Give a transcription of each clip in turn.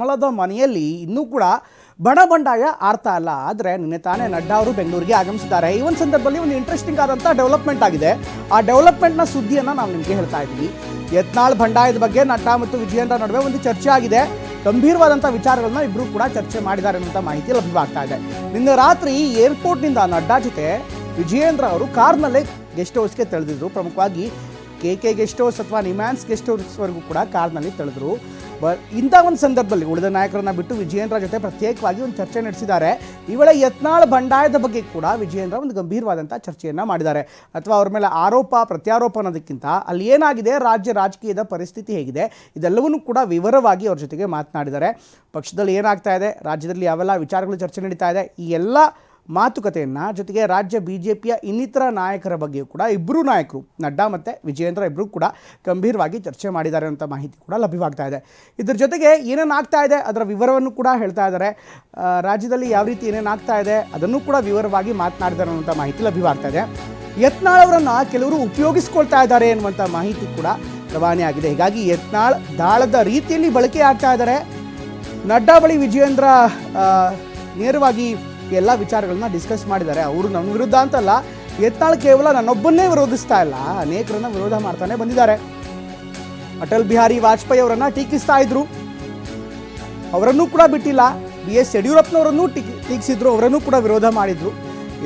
ಕಮಲದ ಮನೆಯಲ್ಲಿ ಇನ್ನೂ ಕೂಡ ಬಣ ಬಂಡಾಯ ಆರ್ತಾ ಅಲ್ಲ ಆದರೆ ನಿನ್ನೆ ತಾನೇ ನಡ್ಡಾ ಅವರು ಬೆಂಗಳೂರಿಗೆ ಆಗಮಿಸಿದ್ದಾರೆ. ಈ ಒಂದು ಸಂದರ್ಭದಲ್ಲಿ ಒಂದು ಇಂಟ್ರೆಸ್ಟಿಂಗ್ ಆದಂಥ ಡೆವಲಪ್ಮೆಂಟ್ ಆಗಿದೆ. ಆ ಡೆವಲಪ್ಮೆಂಟ್ನ ಸುದ್ದಿಯನ್ನು ನಾವು ನಿಮಗೆ ಹೇಳ್ತಾ ಇದ್ದೀವಿ. ಯತ್ನಾಳ್ ಬಂಡಾಯದ ಬಗ್ಗೆ ನಡ್ಡಾ ಮತ್ತು ವಿಜಯೇಂದ್ರ ನಡುವೆ ಒಂದು ಚರ್ಚೆ ಆಗಿದೆ. ಗಂಭೀರವಾದಂಥ ವಿಚಾರಗಳನ್ನ ಇಬ್ಬರು ಕೂಡ ಚರ್ಚೆ ಮಾಡಿದ್ದಾರೆ ಅನ್ನುವಂಥ ಮಾಹಿತಿ ಲಭ್ಯವಾಗ್ತಾ ಇದೆ. ನಿನ್ನೆ ರಾತ್ರಿ ಏರ್ಪೋರ್ಟ್ನಿಂದ ನಡ್ಡಾ ಜೊತೆ ವಿಜಯೇಂದ್ರ ಅವರು ಕಾರ್ನಲ್ಲೇ ಗೆಸ್ಟ್ ಹೌಸ್ಗೆ ತೆಳೆದಿದ್ರು. ಪ್ರಮುಖವಾಗಿ ಕೆ ಕೆ ಗೆಸ್ಟ್ ಹೌಸ್ ಅಥವಾ ನಿಮ್ಯಾನ್ಸ್ ಗೆಸ್ಟ್ ಹೌಸ್ವರೆಗೂ ಕೂಡ ಕಾರ್ನಲ್ಲಿ ತೆಳೆದ್ರು. ಬ ಇಂಥ ಒಂದು ಸಂದರ್ಭದಲ್ಲಿ ಉಳಿದ ನಾಯಕರನ್ನ ಬಿಟ್ಟು ವಿಜಯೇಂದ್ರ ಜೊತೆ ಪ್ರತ್ಯೇಕವಾಗಿ ಒಂದು ಚರ್ಚೆ ನಡೆಸಿದ್ದಾರೆ. ಇವಳ ವೇಳೆ ಯತ್ನಾಳ್ ಬಂಡಾಯದ ಬಗ್ಗೆ ಕೂಡ ವಿಜಯೇಂದ್ರ ಒಂದು ಗಂಭೀರವಾದಂಥ ಚರ್ಚೆಯನ್ನು ಮಾಡಿದ್ದಾರೆ. ಅಥವಾ ಅವ್ರ ಮೇಲೆ ಆರೋಪ, ಪ್ರತ್ಯಾರೋಪ ಅನ್ನೋದಕ್ಕಿಂತ ಅಲ್ಲಿ ಏನಾಗಿದೆ, ರಾಜ್ಯ ರಾಜಕೀಯದ ಪರಿಸ್ಥಿತಿ ಹೇಗಿದೆ, ಇದೆಲ್ಲವನ್ನೂ ಕೂಡ ವಿವರವಾಗಿ ಅವ್ರ ಜೊತೆಗೆ ಮಾತನಾಡಿದ್ದಾರೆ. ಪಕ್ಷದಲ್ಲಿ ಏನಾಗ್ತಾ ಇದೆ, ರಾಜ್ಯದಲ್ಲಿ ಯಾವೆಲ್ಲ ವಿಚಾರಗಳು ಚರ್ಚೆ ನಡೀತಾ ಇದೆ, ಈ ಎಲ್ಲ ಮಾತುಕತೆಯನ್ನು, ಜೊತೆಗೆ ರಾಜ್ಯ ಬಿ ಜೆ ಪಿಯ ಇನ್ನಿತರ ನಾಯಕರ ಬಗ್ಗೆಯೂ ಕೂಡ ಇಬ್ಬರೂ ನಾಯಕರು, ನಡ್ಡಾ ಮತ್ತು ವಿಜಯೇಂದ್ರ ಇಬ್ಬರೂ ಕೂಡ ಗಂಭೀರವಾಗಿ ಚರ್ಚೆ ಮಾಡಿದ್ದಾರೆ ಅಂತ ಮಾಹಿತಿ ಕೂಡ ಲಭ್ಯವಾಗ್ತಾ ಇದೆ. ಇದ್ರ ಜೊತೆಗೆ ಏನೇನಾಗ್ತಾ ಇದೆ ಅದರ ವಿವರವನ್ನು ಕೂಡ ಹೇಳ್ತಾ ಇದ್ದಾರೆ. ರಾಜ್ಯದಲ್ಲಿ ಯಾವ ರೀತಿ ಏನೇನಾಗ್ತಾ ಇದೆ ಅದನ್ನು ಕೂಡ ವಿವರವಾಗಿ ಮಾತನಾಡಿದ್ದಾರೆ ಅನ್ನುವಂಥ ಮಾಹಿತಿ ಲಭ್ಯವಾಗ್ತಾ ಇದೆ. ಯತ್ನಾಳ್ ಅವರನ್ನು ಕೆಲವರು ಉಪಯೋಗಿಸ್ಕೊಳ್ತಾ ಇದ್ದಾರೆ ಎನ್ನುವಂಥ ಮಾಹಿತಿ ಕೂಡ ರವಾನೆಯಾಗಿದೆ ಹೀಗಾಗಿ ಯತ್ನಾಳ್ ದಾಳದ ರೀತಿಯಲ್ಲಿ ಬಳಕೆ ಆಗ್ತಾ ಇದ್ದಾರೆ. ನಡ್ಡಾ ಬಳಿ ವಿಜಯೇಂದ್ರ ನೇರವಾಗಿ ಎಲ್ಲ ವಿಚಾರಗಳನ್ನ ಡಿಸ್ಕಸ್ ಮಾಡಿದ್ದಾರೆ. ಅವರು ನನ್ನ ವಿರುದ್ಧ ಅಂತಲ್ಲ ಯತ್ನಾಳ್ ಕೇವಲ ನನ್ನೊಬ್ಬನ್ನೇ ವಿರೋಧಿಸ್ತಾ ಇಲ್ಲ. ಅನೇಕರನ್ನ ವಿರೋಧ ಮಾಡ್ತಾನೆ ಬಂದಿದ್ದಾರೆ. ಅಟಲ್ ಬಿಹಾರಿ ವಾಜಪೇಯಿ ಅವರನ್ನ ಟೀಕಿಸ್ತಾ ಇದ್ರು. ಅವರನ್ನೂ ಕೂಡ ಬಿಟ್ಟಿಲ್ಲ. ಬಿ ಎಸ್ ಯಡಿಯೂರಪ್ಪನವರನ್ನೂ ಟೀಕಿ, ಟೀಕಿಸಿದ್ರು, ಅವರನ್ನೂ ಕೂಡ ವಿರೋಧ ಮಾಡಿದ್ರು.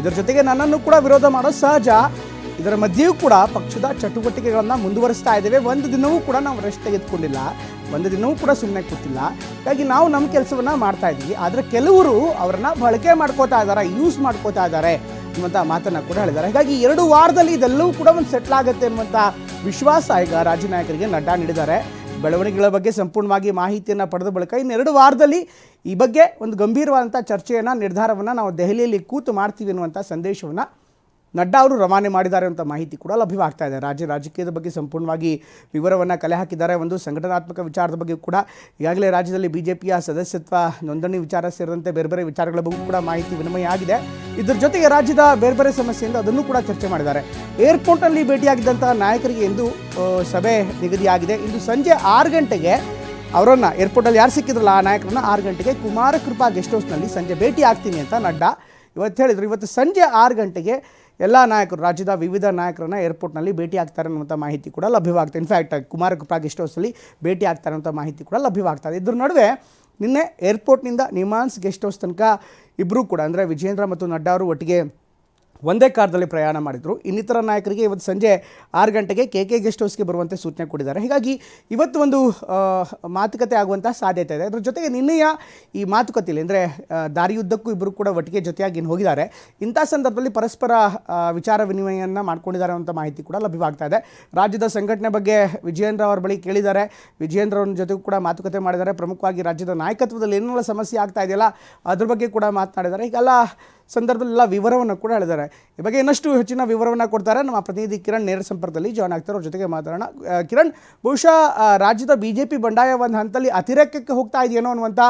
ಇದರ ಜೊತೆಗೆ ನನ್ನನ್ನು ಕೂಡ ವಿರೋಧ ಮಾಡೋದು ಸಹಜ. ಇದರ ಮಧ್ಯೆಯೂ ಕೂಡ ಪಕ್ಷದ ಚಟುವಟಿಕೆಗಳನ್ನು ಮುಂದುವರಿಸ್ತಾ ಇದ್ದೇವೆ. ಒಂದು ದಿನವೂ ಕೂಡ ನಾವು ರೆಸ್ಟ್ ತೆಗೆದುಕೊಂಡಿಲ್ಲ. ಒಂದು ದಿನವೂ ಕೂಡ ಸುಮ್ಮನೆ ಕೂತಿಲ್ಲ. ಹಾಗಾಗಿ ನಾವು ನಮ್ಮ ಕೆಲಸವನ್ನು ಮಾಡ್ತಾ ಇದ್ದೀವಿ. ಆದರೆ ಕೆಲವರು ಅವರನ್ನು ಬಳಕೆ ಮಾಡ್ಕೋತಾ ಇದ್ದಾರೆ ಯೂಸ್ ಮಾಡ್ಕೋತಾ ಇದ್ದಾರೆ ಅನ್ನುವಂಥ ಮಾತನ್ನು ಕೂಡ ಹೇಳಿದ್ದಾರೆ. ಹಾಗಾಗಿ ಎರಡು ವಾರದಲ್ಲಿ ಇದೆಲ್ಲವೂ ಕೂಡ ಒಂದು ಸೆಟ್ಲ್ ಆಗುತ್ತೆ ಅನ್ನುವಂಥ ವಿಶ್ವಾಸ ಈಗ ರಾಜ್ಯ ನಾಯಕರಿಗೆ ನಡ್ಡಾ ನೀಡಿದ್ದಾರೆ. ಬೆಳವಣಿಗೆಗಳ ಬಗ್ಗೆ ಸಂಪೂರ್ಣವಾಗಿ ಮಾಹಿತಿಯನ್ನು ಪಡೆದ ಬಳಿಕ ಇನ್ನೆರಡು ವಾರದಲ್ಲಿ ಈ ಬಗ್ಗೆ ಒಂದು ಗಂಭೀರವಾದಂಥ ಚರ್ಚೆಯನ್ನು, ನಿರ್ಧಾರವನ್ನು ನಾವು ದೆಹಲಿಯಲ್ಲಿ ಕೂತು ಮಾಡ್ತೀವಿ ಅನ್ನುವಂಥ ಸಂದೇಶವನ್ನು ನಡ್ಡಾ ಅವರು ರವಾನೆ ಮಾಡಿದ್ದಾರೆ ಅಂತ ಮಾಹಿತಿ ಕೂಡ ಲಭ್ಯವಾಗ್ತಾ ಇದೆ. ರಾಜ್ಯ ರಾಜಕೀಯದ ಬಗ್ಗೆ ಸಂಪೂರ್ಣವಾಗಿ ವಿವರವನ್ನು ಕಲೆ ಹಾಕಿದ್ದಾರೆ ಒಂದು ಸಂಘಟನಾತ್ಮಕ ವಿಚಾರದ ಬಗ್ಗೆ ಕೂಡ ಈಗಾಗಲೇ ರಾಜ್ಯದಲ್ಲಿ ಬಿ ಜೆ ಪಿಯ ಸದಸ್ಯತ್ವ ನೋಂದಣಿ ವಿಚಾರ ಸೇರಿದಂತೆ ಬೇರೆ ಬೇರೆ ವಿಚಾರಗಳ ಬಗ್ಗೆ ಕೂಡ ಮಾಹಿತಿ ವಿನಿಮಯ ಆಗಿದೆ. ಇದ್ರ ಜೊತೆಗೆ ರಾಜ್ಯದ ಬೇರೆ ಬೇರೆ ಸಮಸ್ಯೆಯಿಂದ ಅದನ್ನು ಕೂಡ ಚರ್ಚೆ ಮಾಡಿದ್ದಾರೆ. ಏರ್ಪೋರ್ಟಲ್ಲಿ ಭೇಟಿಯಾಗಿದ್ದಂತಹ ನಾಯಕರಿಗೆ ಎಂದು ಸಭೆ ನಿಗದಿಯಾಗಿದೆ. ಇಂದು ಸಂಜೆ ಆರು ಗಂಟೆಗೆ ಅವರನ್ನು ಏರ್ಪೋರ್ಟಲ್ಲಿ ಯಾರು ಸಿಕ್ಕಿದ್ರಲ್ಲ ಆ ನಾಯಕರನ್ನ ಆರು ಗಂಟೆಗೆ ಕುಮಾರಕೃಪಾ ಗೆಸ್ಟ್ ಹೌಸ್ನಲ್ಲಿ ಸಂಜೆ ಭೇಟಿ ಆಗ್ತೀನಿ ಅಂತ ನಡ್ಡಾ ಇವತ್ತು ಹೇಳಿದರು. ಇವತ್ತು ಸಂಜೆ ಆರು ಗಂಟೆಗೆ ಎಲ್ಲ ನಾಯಕರು, ರಾಜ್ಯದ ವಿವಿಧ ನಾಯಕರನ್ನು ಏರ್ಪೋರ್ಟ್ನಲ್ಲಿ ಭೇಟಿ ಆಗ್ತಾರೆ ಅನ್ನುವಂಥ ಮಾಹಿತಿ ಕೂಡ ಲಭ್ಯವಾಗ್ತದೆ ಇನ್ಫ್ಯಾಕ್ಟ್ ಕುಮಾರ ಗೆಸ್ಟ್ ಹೌಸಲ್ಲಿ ಭೇಟಿ ಆಗ್ತಾರೆ ಅನ್ನೋಂಥ ಮಾಹಿತಿ ಕೂಡ ಲಭ್ಯವಾಗ್ತದೆ ಇದ್ರ ನಡುವೆ ನಿನ್ನೆ ಏರ್ಪೋರ್ಟ್ನಿಂದ ನಿಮಾನ್ಸ್ ಗೆಸ್ಟ್ ಹೌಸ್ ತನಕ ಇಬ್ಬರೂ ಕೂಡ, ಅಂದರೆ ವಿಜೇಂದ್ರ ಮತ್ತು ನಡ್ಡಾ ಅವರು ಒಟ್ಟಿಗೆ ಒಂದೇ ಕಾರ್ದಲ್ಲಿ ಪ್ರಯಾಣ ಮಾಡಿದರು. ಇನ್ನಿತರ ನಾಯಕರಿಗೆ ಇವತ್ತು ಸಂಜೆ ಆರು ಗಂಟೆಗೆ ಕೆ ಕೆ ಗೆಸ್ಟ್ ಹೌಸ್ಗೆ ಬರುವಂತೆ ಸೂಚನೆ ಕೊಟ್ಟಿದ್ದಾರೆ. ಹೀಗಾಗಿ ಇವತ್ತು ಒಂದು ಮಾತುಕತೆ ಆಗುವಂಥ ಸಾಧ್ಯತೆ ಇದೆ. ಅದರ ಜೊತೆಗೆ ನಿನ್ನೆಯ ಈ ಮಾತುಕತೆಯಲ್ಲಿ, ಅಂದರೆ ದಾರಿಯುದ್ದಕ್ಕೂ ಇಬ್ಬರು ಕೂಡ ಒಟ್ಟಿಗೆ ಜೊತೆಯಾಗಿ ಇನ್ನು ಹೋಗಿದ್ದಾರೆ. ಇಂಥ ಸಂದರ್ಭದಲ್ಲಿ ಪರಸ್ಪರ ವಿಚಾರ ವಿನಿಮಯವನ್ನು ಮಾಡ್ಕೊಂಡಿದ್ದಾರೆ ಅಂತ ಮಾಹಿತಿ ಕೂಡ ಲಭ್ಯವಾಗ್ತಾ ಇದೆ. ರಾಜ್ಯದ ಸಂಘಟನೆ ಬಗ್ಗೆ ವಿಜಯೇಂದ್ರ ಅವರ ಬಳಿ ಕೇಳಿದ್ದಾರೆ. ವಿಜಯೇಂದ್ರ ಅವ್ರ ಜೊತೆಗೂ ಕೂಡ ಮಾತುಕತೆ ಮಾಡಿದ್ದಾರೆ. ಪ್ರಮುಖವಾಗಿ ರಾಜ್ಯದ ನಾಯಕತ್ವದಲ್ಲಿ ಏನೆಲ್ಲ ಸಮಸ್ಯೆ ಆಗ್ತಾ ಇದೆಯಲ್ಲ, ಅದ್ರ ಬಗ್ಗೆ ಕೂಡ ಮಾತನಾಡಿದ್ದಾರೆ. ಹೀಗೆಲ್ಲ ಸಂದರ್ಭದಲ್ಲೆಲ್ಲ ವಿವರವನ್ನು ಕೂಡ ಹೇಳಿದ್ದಾರೆ. ಈ ಬಗ್ಗೆ ಇನ್ನಷ್ಟು ಹೆಚ್ಚಿನ ವಿವರವನ್ನು ಕೊಡ್ತಾರೆ. ನಮ್ಮ ಪ್ರತಿನಿಧಿ ಕಿರಣ್ ನೇರ ಸಂಪರ್ಕದಲ್ಲಿ ಜಾಯ್ನ್ ಆಗ್ತಾರೆ. ಅವ್ರ ಜೊತೆಗೆ ಮಾತಾಡೋಣ. ಕಿರಣ್, ಬಹುಶಃ ರಾಜ್ಯದ ಬಿ ಜೆ ಪಿ ಬಂಡಾಯ ಒಂದು ಹಂತದಲ್ಲಿ ಅತಿರೇಕಕ್ಕೆ ಹೋಗ್ತಾ ಇದೆಯೇನೋ ಅನ್ನುವಂಥ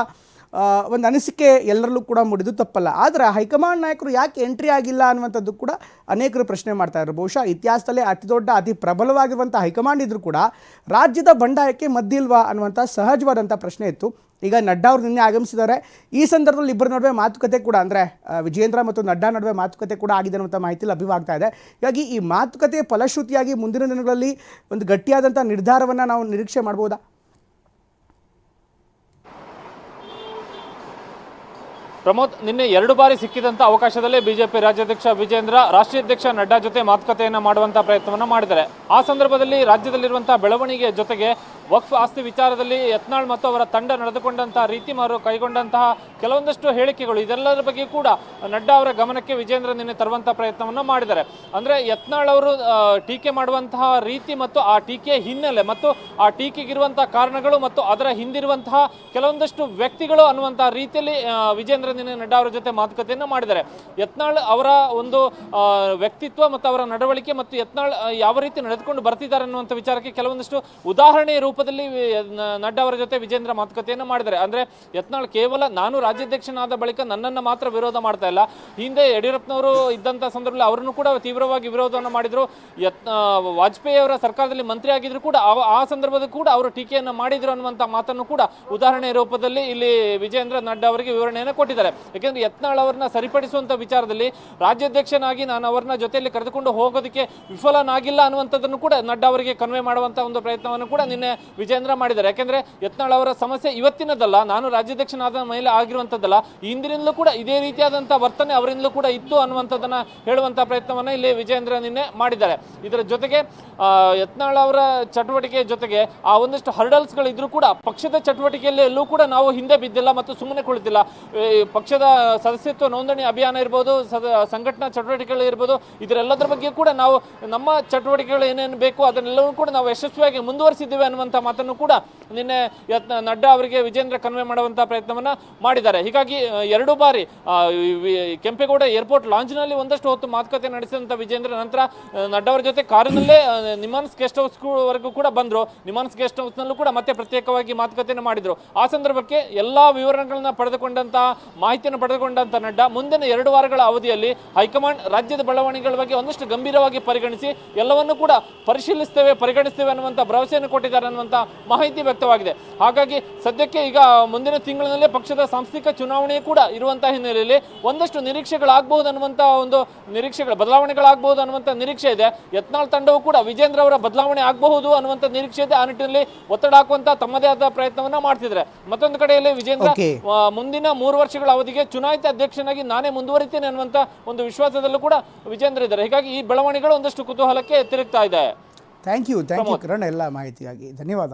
ಒಂದು ಅನಿಸಿಕೆ ಎಲ್ಲರಲ್ಲೂ ಕೂಡ ಮೂಡಿದ್ದು ತಪ್ಪಲ್ಲ. ಆದರೆ ಹೈಕಮಾಂಡ್ ನಾಯಕರು ಯಾಕೆ ಎಂಟ್ರಿ ಆಗಿಲ್ಲ ಅನ್ನುವಂಥದ್ದು ಕೂಡ ಅನೇಕರು ಪ್ರಶ್ನೆ ಮಾಡ್ತಾ ಇದ್ದಾರೆ ಬಹುಶಃ ಇತಿಹಾಸದಲ್ಲೇ ಅತಿ ದೊಡ್ಡ, ಅತಿ ಪ್ರಬಲವಾಗಿರುವಂಥ ಹೈಕಮಾಂಡ್ ಇದ್ರು ಕೂಡ ರಾಜ್ಯದ ಬಂಡಾಯಕ್ಕೆ ಮದ್ದಿಲ್ವಾ ಅನ್ನುವಂಥ ಸಹಜವಾದಂಥ ಪ್ರಶ್ನೆ ಇತ್ತು. ಈಗ ನಡ್ಡಾ ಅವರು ನಿನ್ನೆ ಆಗಮಿಸಿದ್ದಾರೆ. ಈ ಸಂದರ್ಭದಲ್ಲಿ ಇಬ್ಬರ ನಡುವೆ ಮಾತುಕತೆ ಕೂಡ ಅಂದರೆ ವಿಜೇಂದ್ರ ಮತ್ತು ನಡ್ಡಾ ನಡುವೆ ಮಾತುಕತೆ ಕೂಡ ಆಗಿದೆ ಅನ್ನುವಂಥ ಮಾಹಿತಿ ಲಭ್ಯವಾಗ್ತಾ ಇದೆ. ಹೀಗಾಗಿ ಈ ಮಾತುಕತೆ ಫಲಶ್ರುತಿಯಾಗಿ ಮುಂದಿನ ದಿನಗಳಲ್ಲಿ ಒಂದು ಗಟ್ಟಿಯಾದಂಥ ನಿರ್ಧಾರವನ್ನು ನಾವು ನಿರೀಕ್ಷೆ ಮಾಡ್ಬೋದಾ? ಪ್ರಮೋದ್, ನಿನ್ನೆ ಎರಡು ಬಾರಿ ಸಿಕ್ಕಿದಂತ ಅವಕಾಶದಲ್ಲೇ ಬಿಜೆಪಿ ರಾಜ್ಯಾಧ್ಯಕ್ಷ ವಿಜೇಂದ್ರ, ರಾಷ್ಟ್ರೀಯ ಅಧ್ಯಕ್ಷ ನಡ್ಡಾ ಜೊತೆ ಮಾತುಕತೆಯನ್ನ ಮಾಡುವಂತ ಪ್ರಯತ್ನವನ್ನು ಮಾಡಿದ್ದಾರೆ. ಆ ಸಂದರ್ಭದಲ್ಲಿ ರಾಜ್ಯದಲ್ಲಿರುವಂತಹ ಬೆಳವಣಿಗೆ ಜೊತೆಗೆ ವಕ್ಫ್ ಆಸ್ತಿ ವಿಚಾರದಲ್ಲಿ ಯತ್ನಾಳ್ ಮತ್ತು ಅವರ ತಂಡ ನಡೆದುಕೊಂಡಂತಹ ರೀತಿ ಮಾರು ಕೈಗೊಂಡಂತಹ ಕೆಲವೊಂದಷ್ಟು ಹೇಳಿಕೆಗಳು ಇದೆಲ್ಲದರ ಬಗ್ಗೆ ಕೂಡ ನಡ್ಡಾ ಅವರ ಗಮನಕ್ಕೆ ವಿಜೇಂದ್ರ ನಿನ್ನೆ ತರುವಂತಹ ಪ್ರಯತ್ನವನ್ನು ಮಾಡಿದ್ದಾರೆ. ಅಂದ್ರೆ ಯತ್ನಾಳ್ ಅವರು ಟೀಕೆ ಮಾಡುವಂತಹ ರೀತಿ ಮತ್ತು ಆ ಟೀಕೆಯ ಹಿನ್ನೆಲೆ ಮತ್ತು ಆ ಟೀಕೆಗಿರುವಂತಹ ಕಾರಣಗಳು ಮತ್ತು ಅದರ ಹಿಂದಿರುವಂತಹ ಕೆಲವೊಂದಷ್ಟು ವ್ಯಕ್ತಿಗಳು ಅನ್ನುವಂತಹ ರೀತಿಯಲ್ಲಿ ವಿಜೇಂದ್ರ ನಿನ್ನೆ ನಡ್ಡಾ ಅವರ ಜೊತೆ ಮಾತುಕತೆಯನ್ನ ಮಾಡಿದ್ದಾರೆ. ಯತ್ನಾಳ್ ಅವರ ಒಂದು ವ್ಯಕ್ತಿತ್ವ ಮತ್ತು ಅವರ ನಡವಳಿಕೆ ಮತ್ತು ಯತ್ನಾಳ್ ಯಾವ ರೀತಿ ನಡೆದುಕೊಂಡು ಬರ್ತಿದ್ದಾರೆ ಅನ್ನುವಂಥ ವಿಚಾರಕ್ಕೆ ಕೆಲವೊಂದಷ್ಟು ಉದಾಹರಣೆಯ ರೂಪದಲ್ಲಿ ನಡ್ಡಾ ಅವರ ಜೊತೆ ವಿಜೇಂದ್ರ ಮಾತುಕತೆಯನ್ನು ಮಾಡಿದ್ದಾರೆ. ಅಂದ್ರೆ ಯತ್ನಾಳ್ ಕೇವಲ ನಾನು ರಾಜ್ಯಾಧ್ಯಕ್ಷನಾದ ಬಳಿಕ ನನ್ನನ್ನು ಮಾತ್ರ ವಿರೋಧ ಮಾಡ್ತಾ ಇಲ್ಲ. ಹಿಂದೆ ಯಡಿಯೂರಪ್ಪನವರು ಇದ್ದಂಥ ಸಂದರ್ಭದಲ್ಲಿ ಅವರನ್ನು ಕೂಡ ತೀವ್ರವಾಗಿ ವಿರೋಧವನ್ನು ಮಾಡಿದ್ರು. ಯತ್ನ, ವಾಜಪೇಯಿ ಅವರ ಸರ್ಕಾರದಲ್ಲಿ ಮಂತ್ರಿ ಆಗಿದ್ರು ಕೂಡ ಆ- ಸಂದರ್ಭದಲ್ಲಿ ಕೂಡ ಅವರು ಟೀಕೆಯನ್ನು ಮಾಡಿದ್ರು ಅನ್ನುವಂಥ ಮಾತನ್ನು ಕೂಡ ಉದಾಹರಣೆ ರೂಪದಲ್ಲಿ ಇಲ್ಲಿ ವಿಜೇಂದ್ರ ನಡ್ಡಾ ಅವರಿಗೆ ವಿವರಣೆಯನ್ನು ಕೊಟ್ಟಿದ್ದಾರೆ. ಯಾಕೆಂದ್ರೆ ಯತ್ನಾಳ್ ಅವರನ್ನ ಸರಿಪಡಿಸುವಂತ ವಿಚಾರದಲ್ಲಿ ರಾಜ್ಯಾಧ್ಯಕ್ಷನಾಗಿ ನಾನು ಅವರನ್ನ ಜೊತೆಯಲ್ಲಿ ಕರೆದುಕೊಂಡು ಹೋಗೋದಕ್ಕೆ ವಿಫಲನಾಗಿಲ್ಲ ಅನ್ನುವಂಥದ್ದನ್ನು ಕೂಡ ನಡ್ಡಾ ಅವರಿಗೆ ಕನ್ವೆ ಮಾಡುವಂತ ಒಂದು ಪ್ರಯತ್ನವನ್ನು ಕೂಡ ನಿನ್ನೆ ವಿಜೇಂದ್ರ ಮಾಡಿದ್ದಾರೆ. ಯಾಕೆಂದ್ರೆ ಯತ್ನಾಳ್ ಅವರ ಸಮಸ್ಯೆ ಇವತ್ತಿನದಲ್ಲ, ನಾನು ರಾಜ್ಯಾಧ್ಯಕ್ಷನಾದ ಮೇಲೆ ಆಗಿರುವಂಥದ್ದಲ್ಲ ಹಿಂದಿನಿಂದಲೂ ಕೂಡ ಇದೇ ರೀತಿಯಾದಂಥ ವರ್ತನೆ ಅವರಿಂದಲೂ ಕೂಡ ಇತ್ತು ಅನ್ನುವಂಥದ್ದನ್ನ ಹೇಳುವಂತ ಪ್ರಯತ್ನವನ್ನ ಇಲ್ಲಿ ವಿಜೇಂದ್ರ ನಿನ್ನೆ ಮಾಡಿದ್ದಾರೆ. ಇದರ ಜೊತೆಗೆ ಯತ್ನಾಳ್ ಅವರ ಚಟುವಟಿಕೆ ಜೊತೆಗೆ ಆ ಒಂದಷ್ಟು ಹರ್ಡಲ್ಸ್ಗಳು ಇದ್ರೂ ಕೂಡ ಪಕ್ಷದ ಚಟುವಟಿಕೆಯಲ್ಲಿ ಎಲ್ಲೂ ಕೂಡ ನಾವು ಹಿಂದೆ ಬಿದ್ದಿಲ್ಲ ಮತ್ತು ಸುಮ್ಮನೆ ಕುಳಿತಿಲ್ಲ. ಪಕ್ಷದ ಸದಸ್ಯತ್ವ ನೋಂದಣಿ ಅಭಿಯಾನ ಇರ್ಬೋದು, ಸದ, ಸಂಘಟನಾ ಚಟುವಟಿಕೆಗಳು ಇರ್ಬೋದು, ಇದರೆಲ್ಲದರ ಬಗ್ಗೆ ಕೂಡ ನಾವು ನಮ್ಮ ಚಟುವಟಿಕೆಗಳು ಏನೇನು ಬೇಕು ಅದನ್ನೆಲ್ಲವೂ ಕೂಡ ನಾವು ಯಶಸ್ವಿಯಾಗಿ ಮುಂದುವರಿಸಿದ್ದೇವೆ ಅನ್ನುವಂಥ ಮಾತನ್ನು ಕೂಡ ನಿನ್ನೆ ಯತ್ನ, ನಡ್ಡಾ ಅವರಿಗೆ ವಿಜೇಂದ್ರ ಕನ್ವೆ ಮಾಡುವಂಥ ಪ್ರಯತ್ನವನ್ನು ಮಾಡಿದ್ದಾರೆ. ಹೀಗಾಗಿ ಎರಡು ಬಾರಿ ಕೆಂಪೇಗೌಡ ಏರ್ಪೋರ್ಟ್ ಲಾಂಚ್ನಲ್ಲಿ ಒಂದಷ್ಟು ಹೊತ್ತು ಮಾತುಕತೆ ನಡೆಸಿದಂಥ ವಿಜೇಂದ್ರ ನಂತರ ನಡ್ಡಾ ಅವರ ಜೊತೆ ಕಾರಿನಲ್ಲೇ ನಿಮಾನ್ಸ್ ಗೆಸ್ಟ್ ಹೌಸ್ ವರೆಗೂ ಕೂಡ ಬಂದರು. ನಿಮಾನ್ಸ್ ಗೆಸ್ಟ್ ಹೌಸ್ನಲ್ಲೂ ಕೂಡ ಮತ್ತೆ ಪ್ರತ್ಯೇಕವಾಗಿ ಮಾತುಕತೆಯನ್ನು ಮಾಡಿದರು. ಆ ಸಂದರ್ಭಕ್ಕೆ ಎಲ್ಲ ವಿವರಗಳನ್ನ ಪಡೆದುಕೊಂಡಂತಹ ಮಾಹಿತಿಯನ್ನು ಪಡೆದುಕೊಂಡಂತ ನಡ್ಡಾ ಮುಂದಿನ ಎರಡು ವಾರಗಳ ಅವಧಿಯಲ್ಲಿ ಹೈಕಮಾಂಡ್ ರಾಜ್ಯದ ಬೆಳವಣಿಗೆಗಳ ಬಗ್ಗೆ ಒಂದಷ್ಟು ಗಂಭೀರವಾಗಿ ಪರಿಗಣಿಸಿ ಎಲ್ಲವನ್ನೂ ಕೂಡ ಪರಿಶೀಲಿಸ್ತೇವೆ ಪರಿಗಣಿಸ್ತೇವೆ ಅನ್ನುವಂಥ ಭರವಸೆಯನ್ನು ಕೊಟ್ಟಿದ್ದಾರೆ ಅನ್ನುವಂಥ ಮಾಹಿತಿ ವ್ಯಕ್ತವಾಗಿದೆ. ಹಾಗಾಗಿ ಸದ್ಯಕ್ಕೆ ಈಗ ಮುಂದಿನ ತಿಂಗಳಿನಲ್ಲೇ ಪಕ್ಷದ ಸಾಂಸ್ಥಿಕ ಚುನಾವಣೆ ಕೂಡ ಇರುವಂತಹ ಹಿನ್ನೆಲೆಯಲ್ಲಿ ಒಂದಷ್ಟು ನಿರೀಕ್ಷೆಗಳಾಗಬಹುದು ಅನ್ನುವಂಥ ಒಂದು ನಿರೀಕ್ಷೆಗಳು ಬದಲಾವಣೆಗಳಾಗಬಹುದು ಅನ್ನುವಂಥ ನಿರೀಕ್ಷೆ ಇದೆ. ಯತ್ನಾಳ್ ತಂಡವು ಕೂಡ ವಿಜೇಂದ್ರ ಅವರ ಬದಲಾವಣೆ ಆಗಬಹುದು ಅನ್ನುವಂಥ ನಿರೀಕ್ಷೆ ಇದೆ. ಆ ನಿಟ್ಟಿನಲ್ಲಿ ಒತ್ತಡ ಹಾಕುವಂತ ತಮ್ಮದೇ ಆದ ಪ್ರಯತ್ನವನ್ನ ಮಾಡ್ತಿದ್ದಾರೆ. ಮತ್ತೊಂದು ಕಡೆಯಲ್ಲಿ ವಿಜೇಂದ್ರ ಮುಂದಿನ ಮೂರು ವರ್ಷಗಳ ಅವಧಿಗೆ ಚುನಾಯಿತ ಅಧ್ಯಕ್ಷನಾಗಿ ನಾನೇ ಮುಂದುವರಿತೇನೆ ಅನ್ನುವಂಥ ಒಂದು ವಿಶ್ವಾಸದಲ್ಲೂ ಕೂಡ ವಿಜೇಂದ್ರ ಇದ್ದಾರೆ. ಹೀಗಾಗಿ ಈ ಬೆಳವಣಿಗೆಗಳು ಒಂದಷ್ಟು ಕುತೂಹಲಕ್ಕೆ ತಿರುಗ್ತಾ ಇದೆ. Thank you thank you Kiran ಎಲ್ಲ ಮಾಹಿತಿಯಾಗಿ ಧನ್ಯವಾದ.